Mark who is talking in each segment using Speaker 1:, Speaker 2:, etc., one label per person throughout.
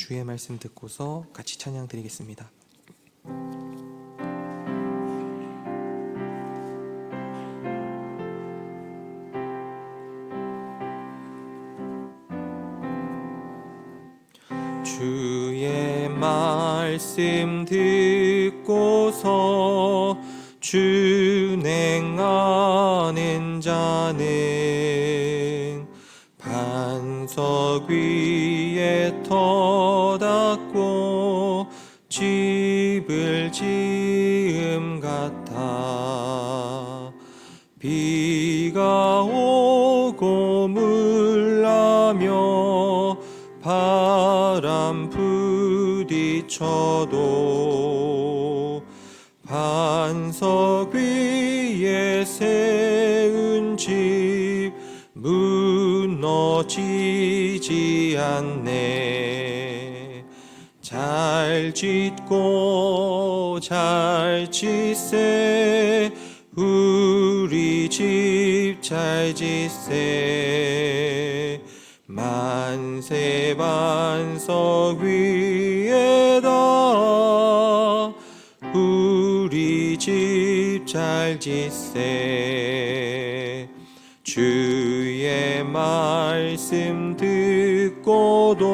Speaker 1: 주의 말씀 듣고서 같이 찬양 드리겠습니다. 주의 말씀 듣고서 준행하는 자는 같아. 비가 오고 물나며 바람 부딪혀도 반석 위에 세운 집 무너지지 않네. 잘 짓고 잘 짓세. 우리 집잘 짓세. 만세 반석 위에다. 우리 집잘 짓세. 주의 말씀 듣고도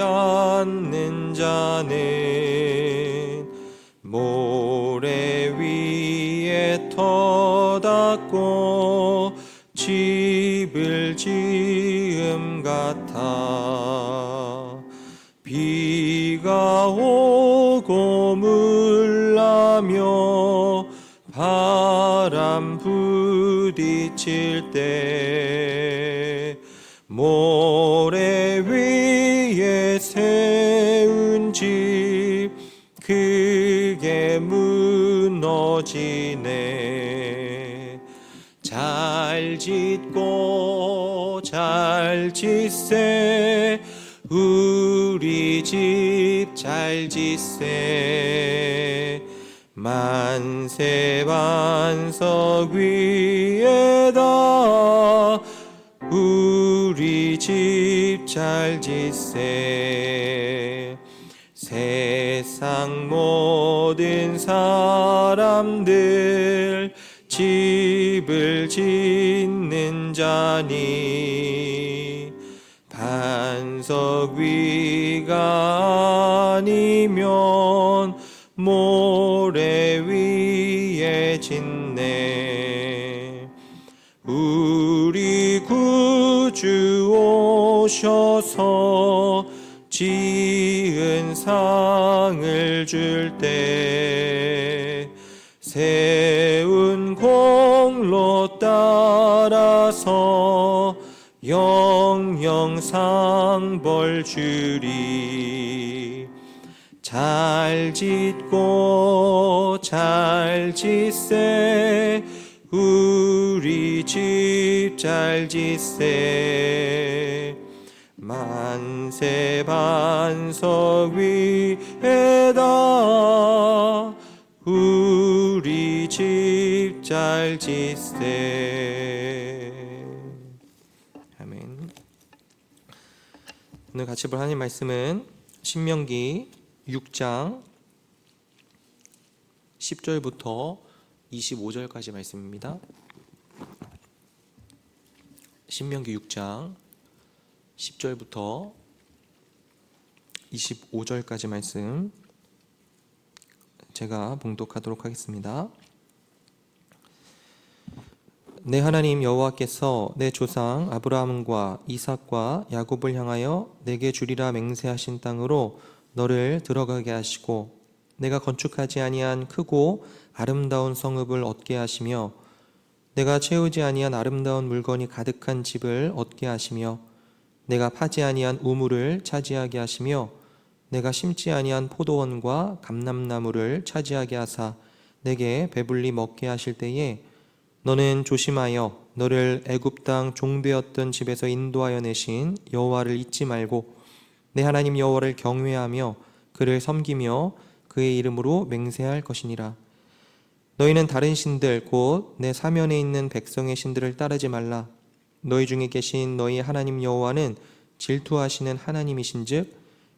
Speaker 1: 않는 자는 모래 위에 터닫고 집을 지음 같아 비가 오고 물나며 바람 부딪힐 때 위에 세운 집 크게 무너지네. 잘 짓고 잘 짓세. 우리 집 잘 짓세. 만세 반석 위에다 잘 짓세. 세상 모든 사람들 집을 짓는 자니 반석 위가 아니면 모래 위에 짓네 오셔서 지은 상을 줄 때 세운 공로 따라서 영영상 벌 주리. 잘 짓고 잘 짓세. 우리 집 잘 짓세 만세 반석 위에다 우리 집 잘 짓세 아멘 오늘 같이 볼 하나님 말씀은 신명기 6장 10절부터 25절까지 말씀입니다. 신명기 6장 10절부터 25절까지 말씀 제가 봉독하도록 하겠습니다. 내 하나님 여호와께서 내 조상 아브라함과 이삭과 야곱을 향하여 내게 주리라 맹세하신 땅으로 너를 들어가게 하시고 내가 건축하지 아니한 크고 아름다운 성읍을 얻게 하시며 내가 채우지 아니한 아름다운 물건이 가득한 집을 얻게 하시며 내가 파지 아니한 우물을 차지하게 하시며 내가 심지 아니한 포도원과 감람나무를 차지하게 하사 내게 배불리 먹게 하실 때에 너는 조심하여 너를 애굽 땅 종되었던 집에서 인도하여 내신 여호와를 잊지 말고 내 하나님 여호와를 경외하며 그를 섬기며 그의 이름으로 맹세할 것이니라. 너희는 다른 신들 곧 내 사면에 있는 백성의 신들을 따르지 말라. 너희 중에 계신 너희 하나님 여호와는 질투하시는 하나님이신즉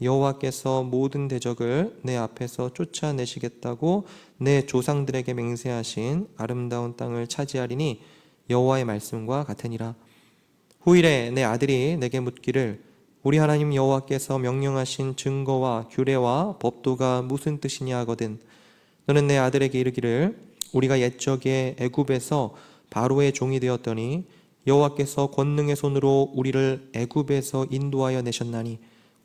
Speaker 1: 여호와께서 모든 대적을 내 앞에서 쫓아내시겠다고 내 조상들에게 맹세하신 아름다운 땅을 차지하리니 여호와의 말씀과 같으니라. 후일에 내 아들이 내게 묻기를 우리 하나님 여호와께서 명령하신 증거와 규례와 법도가 무슨 뜻이냐 하거든 너는 내 아들에게 이르기를 우리가 옛적에 애굽에서 바로의 종이 되었더니 여호와께서 권능의 손으로 우리를 애굽에서 인도하여 내셨나니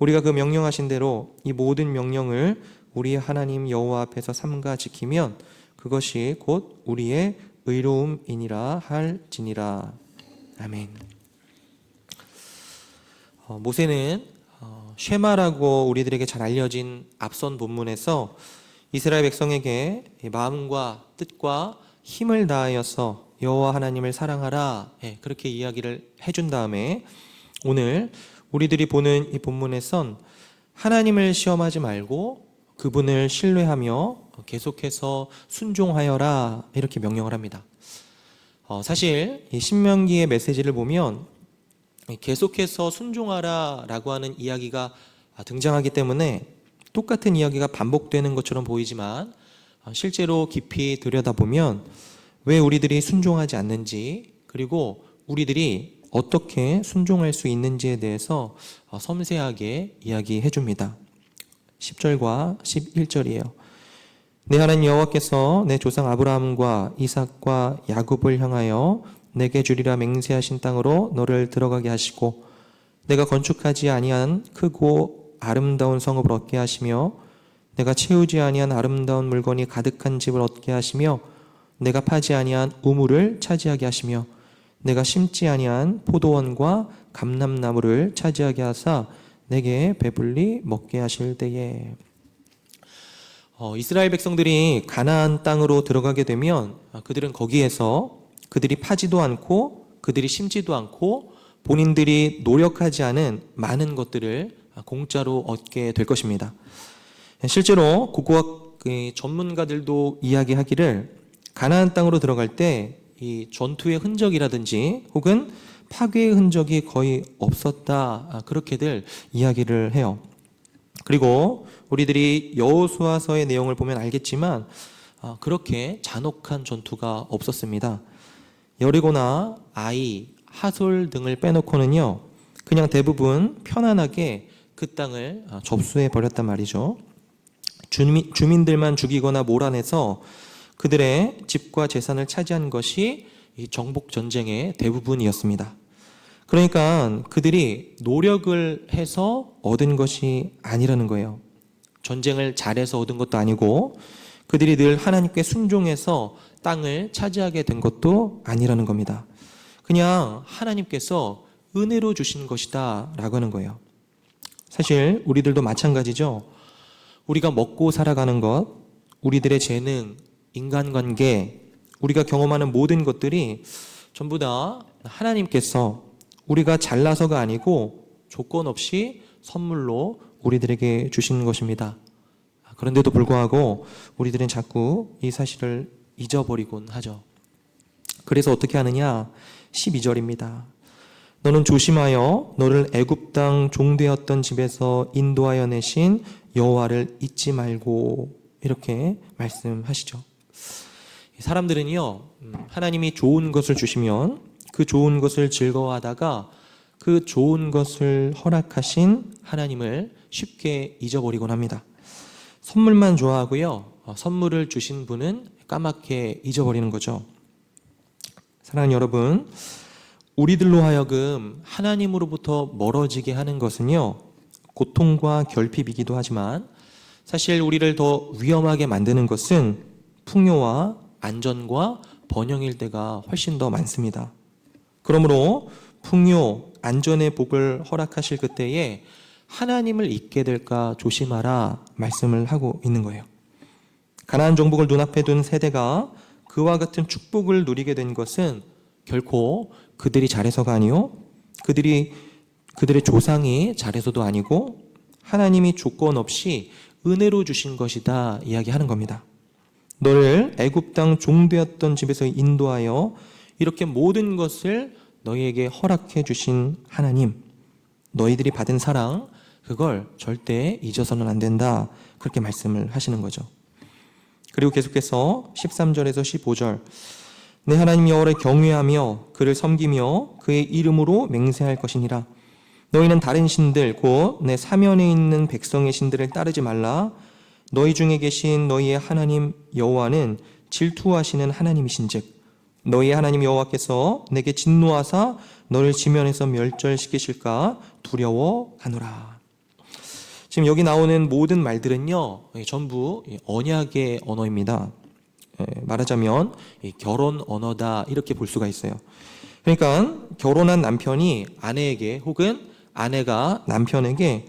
Speaker 1: 우리가 그 명령하신 대로 이 모든 명령을 우리 하나님 여호와 앞에서 삼가 지키면 그것이 곧 우리의 의로움이니라 할지니라 아멘. 어, 모세는 어, 쉐마라고 우리들에게 잘 알려진 앞선 본문에서 이스라엘 백성에게 이 마음과 뜻과 힘을 다하여서 여호와 하나님을 사랑하라 예, 그렇게 이야기를 해준 다음에 오늘 우리들이 보는 이 본문에선 하나님을 시험하지 말고 그분을 신뢰하며 계속해서 순종하여라 이렇게 명령을 합니다. 어, 사실 이 신명기의 메시지를 보면 계속해서 순종하라라고 하는 이야기가 등장하기 때문에 똑같은 이야기가 반복되는 것처럼 보이지만 어, 실제로 깊이 들여다보면 왜 우리들이 순종하지 않는지 그리고 우리들이 어떻게 순종할 수 있는지에 대해서 어, 섬세하게 이야기해 줍니다. 10절과 11절이에요. 내 하나님 여호와께서 내 조상 아브라함과 이삭과 야곱을 향하여 내게 주리라 맹세하신 땅으로 너를 들어가게 하시고 내가 건축하지 아니한 크고 아름다운 성읍을 얻게 하시며 내가 채우지 아니한 아름다운 물건이 가득한 집을 얻게 하시며 내가 파지 아니한 우물을 차지하게 하시며 내가 심지 아니한 포도원과 감람나무를 차지하게 하사 내게 배불리 먹게 하실 때에 어, 이스라엘 백성들이 가나안 땅으로 들어가게 되면 아, 그들은 거기에서 그들이 파지도 않고 그들이 심지도 않고 본인들이 노력하지 않은 많은 것들을 공짜로 얻게 될 것입니다. 실제로 고고학 그 전문가들도 이야기하기를 가나안 땅으로 들어갈 때 이 전투의 흔적이라든지 혹은 파괴의 흔적이 거의 없었다 아, 그렇게들 이야기를 해요. 그리고 우리들이 여호수아서의 내용을 보면 알겠지만 아, 그렇게 잔혹한 전투가 없었습니다. 여리고나 아이, 하솔 등을 빼놓고는요, 그냥 대부분 편안하게 그 땅을 아, 접수해 버렸단 말이죠. 주민, 주민들만 죽이거나 몰아내서 그들의 집과 재산을 차지한 것이 이 정복 전쟁의 대부분이었습니다. 그러니까 그들이 노력을 해서 얻은 것이 아니라는 거예요. 전쟁을 잘해서 얻은 것도 아니고 그들이 늘 하나님께 순종해서 땅을 차지하게 된 것도 아니라는 겁니다. 그냥 하나님께서 은혜로 주신 것이다 라고 하는 거예요. 사실 우리들도 마찬가지죠. 우리가 먹고 살아가는 것, 우리들의 재능, 인간관계, 우리가 경험하는 모든 것들이 전부 다 하나님께서 우리가 잘나서가 아니고 조건 없이 선물로 우리들에게 주신 것입니다. 그런데도 불구하고 우리들은 자꾸 이 사실을 잊어버리곤 하죠. 그래서 어떻게 하느냐? 12절입니다. 너는 조심하여 너를 애굽 땅 종되었던 집에서 인도하여 내신 여호와를 잊지 말고 이렇게 말씀하시죠. 사람들은요, 음, 하나님이 좋은 것을 주시면 그 좋은 것을 즐거워하다가 그 좋은 것을 허락하신 하나님을 쉽게 잊어버리곤 합니다. 선물만 좋아하고요, 어, 선물을 주신 분은 까맣게 잊어버리는 거죠. 사랑하는 여러분, 우리들로 하여금 하나님으로부터 멀어지게 하는 것은요, 고통과 결핍이기도 하지만 사실 우리를 더 위험하게 만드는 것은 풍요와 안전과 번영일 때가 훨씬 더 많습니다. 그러므로 풍요, 안전의 복을 허락하실 그때에 하나님을 잊게 될까 조심하라 말씀을 하고 있는 거예요. 가나안 정복을 눈앞에 둔 세대가 그와 같은 축복을 누리게 된 것은 결코 그들이 잘해서가 아니요. 그들이 그들의 조상이 잘해서도 아니고 하나님이 조건 없이 은혜로 주신 것이다 이야기하는 겁니다. 너를 애굽 땅 종되었던 집에서 인도하여 이렇게 모든 것을 너희에게 허락해 주신 하나님, 너희들이 받은 사랑 그걸 절대 잊어서는 안 된다. 그렇게 말씀을 하시는 거죠. 그리고 계속해서 13절에서 15절 내 하나님 여호와를 경외하며 그를 섬기며 그의 이름으로 맹세할 것이니라. 너희는 다른 신들 곧 내 사면에 있는 백성의 신들을 따르지 말라. 너희 중에 계신 너희의 하나님 여호와는 질투하시는 하나님이신즉 너희 하나님 여호와께서 내게 진노하사 너를 지면에서 멸절시키실까 두려워하노라. 지금 여기 나오는 모든 말들은요 전부 언약의 언어입니다. 예, 말하자면 결혼 언어다 이렇게 볼 수가 있어요. 그러니까 결혼한 남편이 아내에게 혹은 아내가 남편에게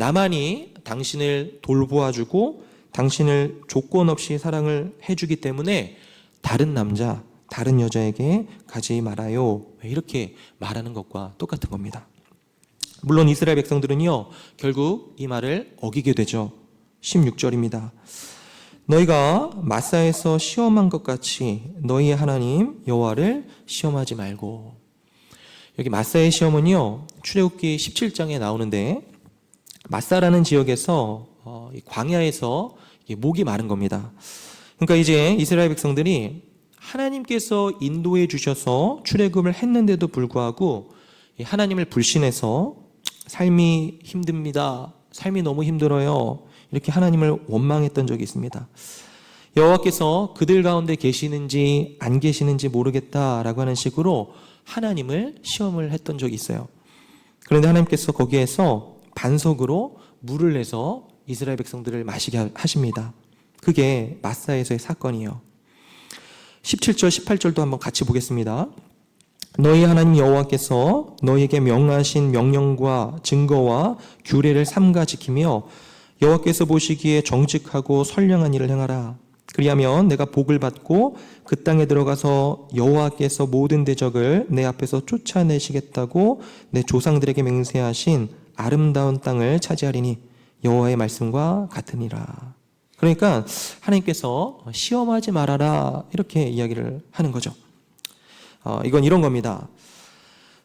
Speaker 1: 나만이 당신을 돌보아주고 당신을 조건 없이 사랑을 해주기 때문에 다른 남자, 다른 여자에게 가지 말아요. 이렇게 말하는 것과 똑같은 겁니다. 물론 이스라엘 백성들은요, 결국 이 말을 어기게 되죠. 16절입니다. 너희가 마사에서 시험한 것 같이 너희의 하나님 여호와를 시험하지 말고 여기 마사의 시험은요 출애굽기 17장에 나오는데 마사라는 지역에서 어, 광야에서 목이 마른 겁니다. 그러니까 이제 이스라엘 백성들이 하나님께서 인도해 주셔서 출애굽을 했는데도 불구하고 하나님을 불신해서 삶이 힘듭니다. 삶이 너무 힘들어요. 이렇게 하나님을 원망했던 적이 있습니다. 여호와께서 그들 가운데 계시는지 안 계시는지 모르겠다라고 하는 식으로 하나님을 시험을 했던 적이 있어요. 그런데 하나님께서 거기에서 반석으로 물을 내서 이스라엘 백성들을 마시게 하십니다. 그게 마사에서의 사건이에요. 17절, 18절도 한번 같이 보겠습니다. 너희 하나님 여호와께서 너희에게 명하신 명령과 증거와 규례를 삼가 지키며 여호와께서 보시기에 정직하고 선량한 일을 행하라. 그리하면 내가 복을 받고 그 땅에 들어가서 여호와께서 모든 대적을 내 앞에서 쫓아내시겠다고 내 조상들에게 맹세하신 아름다운 땅을 차지하리니 여호와의 말씀과 같으니라. 그러니까 하나님께서 시험하지 말아라 이렇게 이야기를 하는 거죠. 어, 이건 이런 겁니다.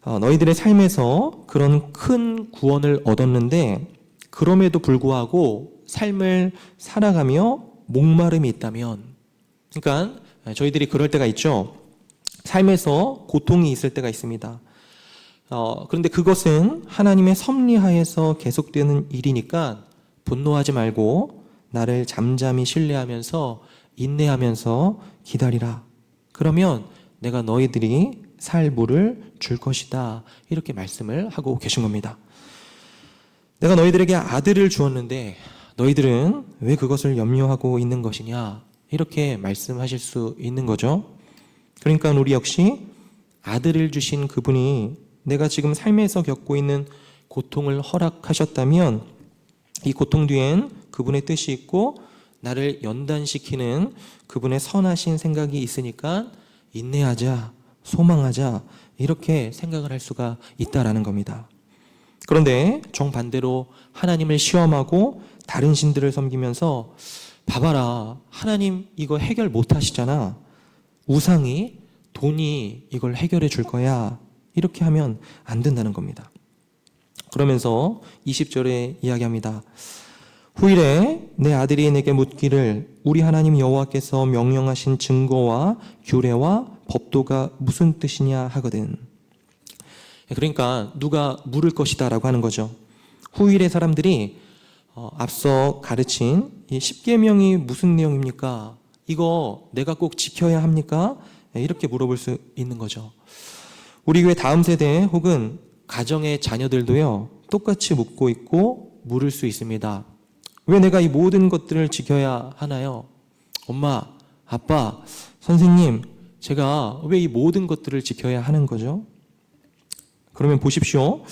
Speaker 1: 어, 너희들의 삶에서 그런 큰 구원을 얻었는데 그럼에도 불구하고 삶을 살아가며 목마름이 있다면, 그러니까 저희들이 그럴 때가 있죠. 삶에서 고통이 있을 때가 있습니다. 어, 그런데 그것은 하나님의 섭리하에서 계속되는 일이니까 분노하지 말고 나를 잠잠히 신뢰하면서 인내하면서 기다리라. 그러면 내가 너희들이 살 물을 줄 것이다. 이렇게 말씀을 하고 계신 겁니다. 내가 너희들에게 아들을 주었는데 너희들은 왜 그것을 염려하고 있는 것이냐? 이렇게 말씀하실 수 있는 거죠. 그러니까 우리 역시 아들을 주신 그분이 내가 지금 삶에서 겪고 있는 고통을 허락하셨다면 이 고통 뒤엔 그분의 뜻이 있고 나를 연단시키는 그분의 선하신 생각이 있으니까 인내하자, 소망하자 이렇게 생각을 할 수가 있다라는 겁니다. 그런데 정반대로 하나님을 시험하고 다른 신들을 섬기면서 봐봐라 하나님 이거 해결 못 하시잖아 우상이 돈이 이걸 해결해 줄 거야 이렇게 하면 안 된다는 겁니다. 그러면서 20절에 이야기합니다. 후일에 내 아들이 내게 묻기를 우리 하나님 여호와께서 명령하신 증거와 규례와 법도가 무슨 뜻이냐 하거든. 그러니까 누가 물을 것이다라고 하는 거죠. 후일의 사람들이 어, 앞서 가르친 이 십계명이 무슨 내용입니까? 이거 내가 꼭 지켜야 합니까? 네, 이렇게 물어볼 수 있는 거죠. 우리 교회 다음 세대 혹은 가정의 자녀들도요 똑같이 묻고 있고 물을 수 있습니다. 왜 내가 이 모든 것들을 지켜야 하나요? 엄마, 아빠, 선생님, 제가 왜 이 모든 것들을 지켜야 하는 거죠? 그러면 보십시오.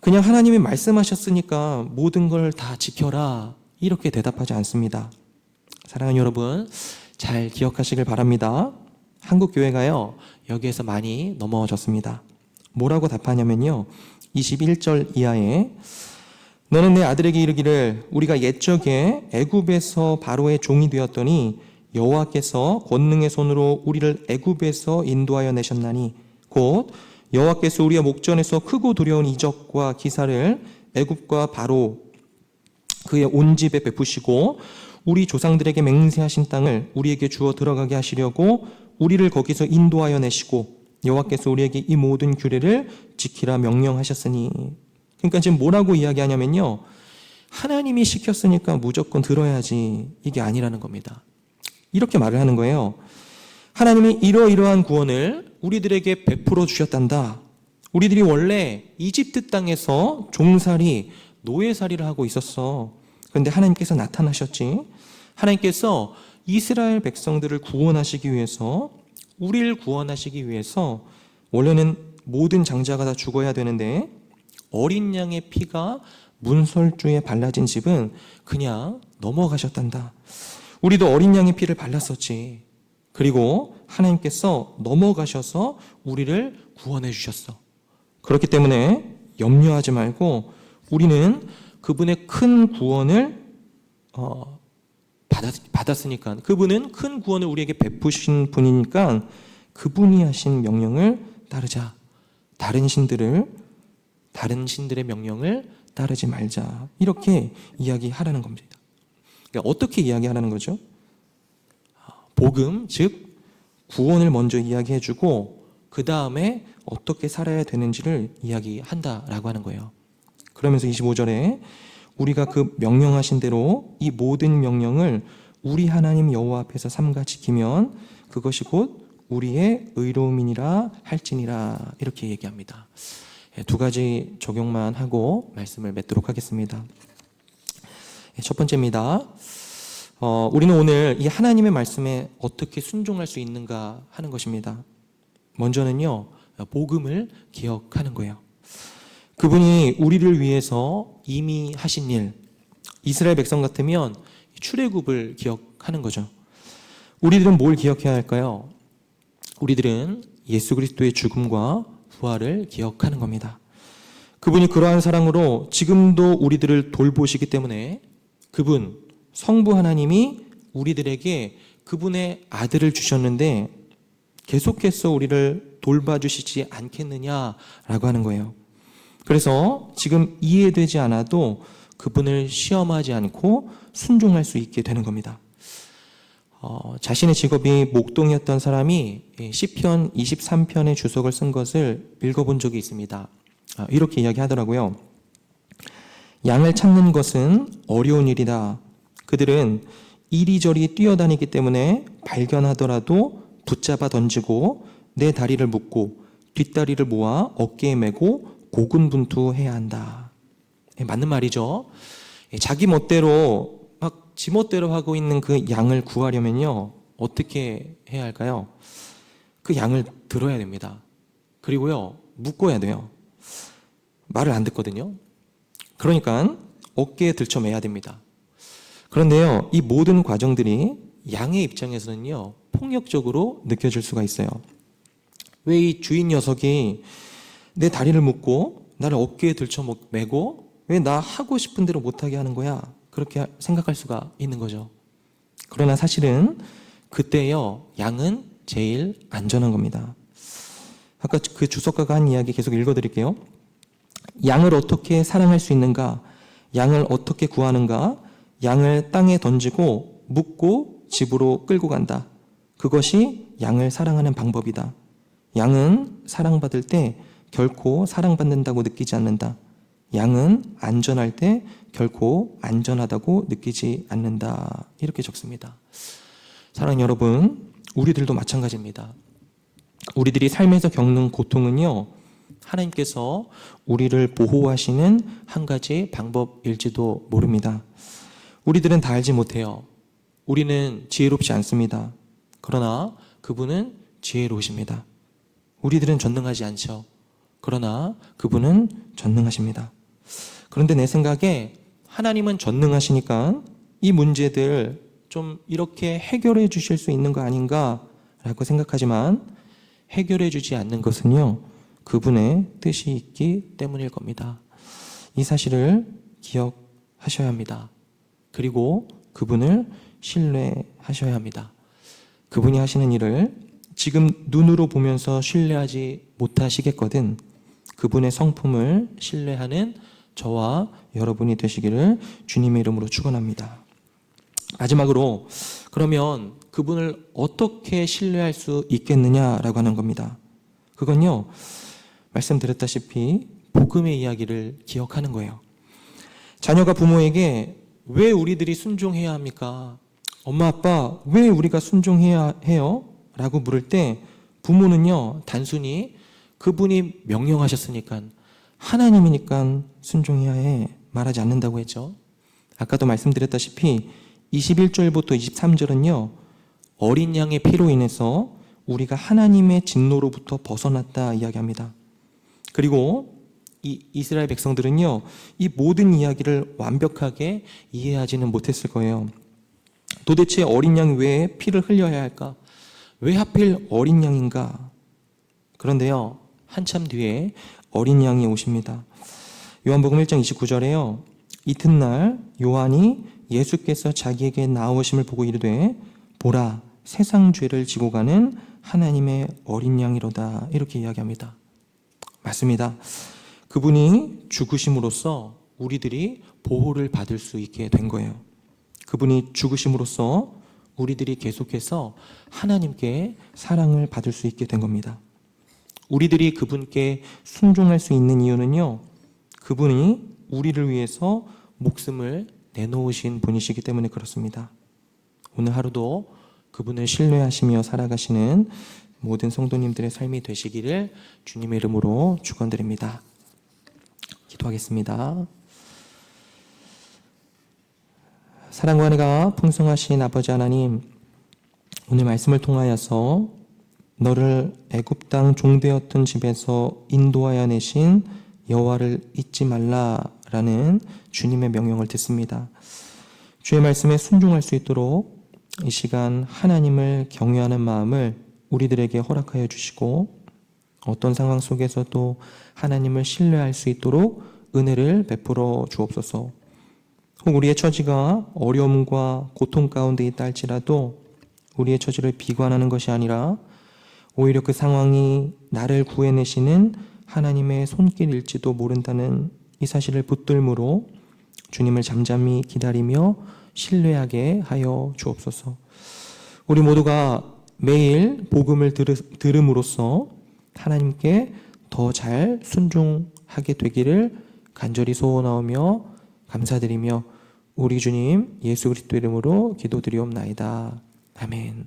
Speaker 1: 그냥 하나님이 말씀하셨으니까 모든 걸 다 지켜라. 이렇게 대답하지 않습니다. 사랑하는 여러분, 잘 기억하시길 바랍니다. 한국 교회가요, 여기에서 많이 넘어졌습니다. 뭐라고 답하냐면요. 21절 이하에 너는 내 아들에게 이르기를 우리가 옛적에 애굽에서 바로의 종이 되었더니 여호와께서 권능의 손으로 우리를 애굽에서 인도하여 내셨나니 곧 여호와께서 우리의 목전에서 크고 두려운 이적과 기사를 애굽과 바로 그의 온 집에 베푸시고 우리 조상들에게 맹세하신 땅을 우리에게 주어 들어가게 하시려고 우리를 거기서 인도하여 내시고 여호와께서 우리에게 이 모든 규례를 지키라 명령하셨으니 그러니까 지금 뭐라고 이야기하냐면요. 하나님이 시켰으니까 무조건 들어야지. 이게 아니라는 겁니다. 이렇게 말을 하는 거예요. 하나님이 이러이러한 구원을 우리들에게 베풀어 주셨단다. 우리들이 원래 이집트 땅에서 종살이, 노예살이를 하고 있었어. 그런데 하나님께서 나타나셨지. 하나님께서 이스라엘 백성들을 구원하시기 위해서, 우리를 구원하시기 위해서, 원래는 모든 장자가 다 죽어야 되는데, 어린 양의 피가 문설주에 발라진 집은 그냥 넘어가셨단다. 우리도 어린 양의 피를 발랐었지. 그리고 하나님께서 넘어가셔서 우리를 구원해 주셨어. 그렇기 때문에 염려하지 말고 우리는 그분의 큰 구원을 어, 받았, 으니까 그분은 큰 구원을 우리에게 베푸신 분이니까 그분이 하신 명령을 따르자. 다른 신들을 다른 신들의 명령을 따르지 말자. 이렇게 이야기하라는 겁니다. 그러니까 어떻게 이야기하라는 거죠? 복음, 즉, 구원을 먼저 이야기해 주고, 그 다음에 어떻게 살아야 되는지를 이야기한다라고 하는 거예요. 그러면서 25절에 우리가 그 명령하신 대로 이 모든 명령을 우리 하나님 여호와 앞에서 삼가 지키면 그것이 곧 우리의 의로움이니라 할지니라 이렇게 얘기합니다. 예, 두 가지 적용만 하고 말씀을 맺도록 하겠습니다. 예, 첫 번째입니다. 어, 우리는 오늘 이 하나님의 말씀에 어떻게 순종할 수 있는가 하는 것입니다. 먼저는요, 복음을 기억하는 거예요. 그분이 우리를 위해서 이미 하신 일, 이스라엘 백성 같으면 출애굽을 기억하는 거죠. 우리들은 뭘 기억해야 할까요? 우리들은 예수 그리스도의 죽음과 부활을 기억하는 겁니다. 그분이 그러한 사랑으로 지금도 우리들을 돌보시기 때문에 그분, 성부 하나님이 우리들에게 그분의 아들을 주셨는데 계속해서 우리를 돌봐주시지 않겠느냐라고 하는 거예요. 그래서 지금 이해되지 않아도 그분을 시험하지 않고 순종할 수 있게 되는 겁니다. 어, 자신의 직업이 목동이었던 사람이 시편 23편의 주석을 쓴 것을 읽어본 적이 있습니다. 아, 이렇게 이야기하더라고요. 양을 찾는 것은 어려운 일이다. 그들은 이리저리 뛰어다니기 때문에 발견하더라도 붙잡아 던지고 내 다리를 묶고 뒷다리를 모아 어깨에 메고 고군분투해야 한다. 예, 맞는 말이죠. 예, 자기 멋대로 막 지멋대로 하고 있는 그 양을 구하려면요 어떻게 해야 할까요? 그 양을 들어야 됩니다. 그리고요 묶어야 돼요. 말을 안 듣거든요. 그러니까 어깨에 들쳐매야 됩니다. 그런데요 이 모든 과정들이 양의 입장에서는요 폭력적으로 느껴질 수가 있어요. 왜 이 주인 녀석이 내 다리를 묶고 나를 어깨에 들쳐 매고 왜 나 하고 싶은 대로 못하게 하는 거야? 그렇게 생각할 수가 있는 거죠. 그러나 사실은 그때요, 양은 제일 안전한 겁니다. 아까 그 주석가가 한 이야기 계속 읽어드릴게요. 양을 어떻게 사랑할 수 있는가? 양을 어떻게 구하는가? 양을 땅에 던지고 묶고 집으로 끌고 간다. 그것이 양을 사랑하는 방법이다. 양은 사랑받을 때 결코 사랑받는다고 느끼지 않는다. 양은 안전할 때 결코 안전하다고 느끼지 않는다. 이렇게 적습니다. 사랑 여러분, 우리들도 마찬가지입니다. 우리들이 삶에서 겪는 고통은요, 하나님께서 우리를 보호하시는 한 가지 방법일지도 모릅니다. 우리들은 다 알지 못해요. 우리는 지혜롭지 않습니다. 그러나 그분은 지혜로우십니다. 우리들은 전능하지 않죠. 그러나 그분은 전능하십니다. 그런데 내 생각에 하나님은 전능하시니까 이 문제들 좀 이렇게 해결해 주실 수 있는 거 아닌가라고 생각하지만 해결해 주지 않는 것은요, 그분의 뜻이 있기 때문일 겁니다. 이 사실을 기억하셔야 합니다. 그리고 그분을 신뢰하셔야 합니다. 그분이 하시는 일을 지금 눈으로 보면서 신뢰하지 못하시겠거든 그분의 성품을 신뢰하는 저와 여러분이 되시기를 주님의 이름으로 축원합니다. 마지막으로 그러면 그분을 어떻게 신뢰할 수 있겠느냐라고 하는 겁니다. 그건요. 말씀드렸다시피 복음의 이야기를 기억하는 거예요. 자녀가 부모에게 왜 우리들이 순종해야 합니까? 엄마 아빠 왜 우리가 순종해야 해요? 라고 물을 때 부모는요. 단순히 그분이 명령하셨으니까 하나님이니까 순종해야 해 말하지 않는다고 했죠. 아까도 말씀드렸다시피 21절부터 23절은요. 어린 양의 피로 인해서 우리가 하나님의 진노로부터 벗어났다 이야기합니다. 그리고 이 이스라엘 백성들은요. 이 모든 이야기를 완벽하게 이해하지는 못했을 거예요. 도대체 어린 양이 왜 피를 흘려야 할까? 왜 하필 어린 양인가? 그런데요. 한참 뒤에 어린 양이 오십니다. 요한복음 1장 29절에요. 이튿날 요한이 예수께서 자기에게 나오심을 보고 이르되 보라 세상 죄를 지고 가는 하나님의 어린 양이로다 이렇게 이야기합니다. 맞습니다. 그분이 죽으심으로써 우리들이 보호를 받을 수 있게 된 거예요. 그분이 죽으심으로써 우리들이 계속해서 하나님께 사랑을 받을 수 있게 된 겁니다. 우리들이 그분께 순종할 수 있는 이유는요, 그분이 우리를 위해서 목숨을 내놓으신 분이시기 때문에 그렇습니다. 오늘 하루도 그분을 신뢰하시며 살아가시는 모든 성도님들의 삶이 되시기를 주님의 이름으로 축원드립니다. 기도하겠습니다. 사랑과 은혜가 풍성하신 아버지 하나님, 오늘 말씀을 통하여서 너를 애굽 땅 종되었던 집에서 인도하여 내신 여호와를 잊지 말라라는 주님의 명령을 듣습니다. 주의 말씀에 순종할 수 있도록 이 시간 하나님을 경외하는 마음을 우리들에게 허락하여 주시고 어떤 상황 속에서도 하나님을 신뢰할 수 있도록 은혜를 베풀어 주옵소서. 혹 우리의 처지가 어려움과 고통 가운데 있다 할지라도 우리의 처지를 비관하는 것이 아니라 오히려 그 상황이 나를 구해내시는 하나님의 손길일지도 모른다는 이 사실을 붙들므로 주님을 잠잠히 기다리며 신뢰하게 하여 주옵소서. 우리 모두가 매일 복음을 들음으로써 하나님께 더 잘 순종하게 되기를 간절히 소원하오며 감사드리며 우리 주님 예수 그리스도 이름으로 기도드리옵나이다. 아멘.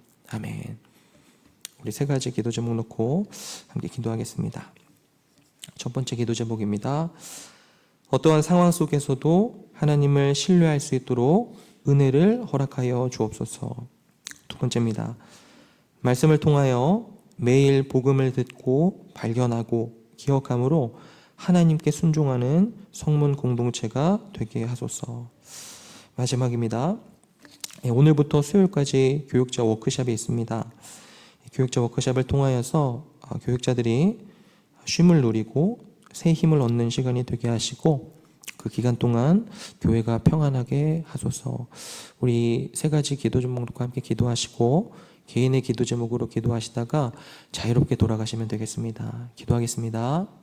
Speaker 1: 아멘. 우리 세 가지 기도 제목 놓고 함께 기도하겠습니다. 첫 번째 기도 제목입니다. 어떠한 상황 속에서도 하나님을 신뢰할 수 있도록 은혜를 허락하여 주옵소서. 두 번째입니다. 말씀을 통하여 매일 복음을 듣고 발견하고 기억함으로 하나님께 순종하는 성문 공동체가 되게 하소서. 마지막입니다. 예, 오늘부터 수요일까지 교육자 워크숍이 있습니다. 교육자 워크숍을 통하여서 어, 교육자들이 쉼을 누리고 새 힘을 얻는 시간이 되게 하시고 그 기간 동안 교회가 평안하게 하소서. 우리 세 가지 기도 제목과 함께 기도하시고 개인의 기도 제목으로 기도하시다가 자유롭게 돌아가시면 되겠습니다. 기도하겠습니다.